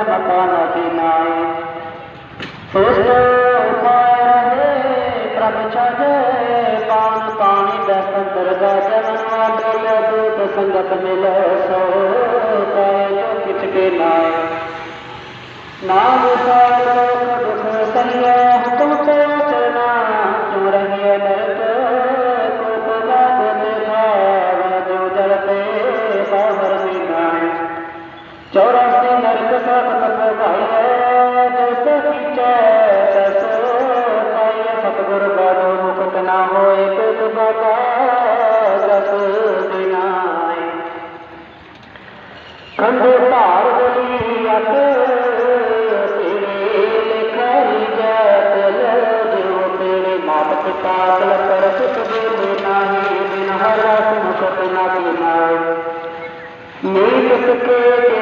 मकान नाय उपाय रहे प्रभ छजे पान पानी दसंदर जन डोले दूत संगत मिले सो किच के नाय नाम लोक दुख सहिया हुकुम ते चरना क्यों रहिए नरक कोप ਕੰਦੇ ਭਾਰ ਬਲੀ ਅਕ ਤੇਰੇ ਲਿਖਾਈ ਜੈਤ ਲੋ ਤੇਰੇ ਮਾਪਤ ਪਾਗਲ ਕਰਤ ਦੇ ਨਾਹੀ ਬਿਨ ਹਰ ਰਸ ਮੁਕਤ ਨਾ ਬਿਨਾਈ ਨੀਤ ਕੇ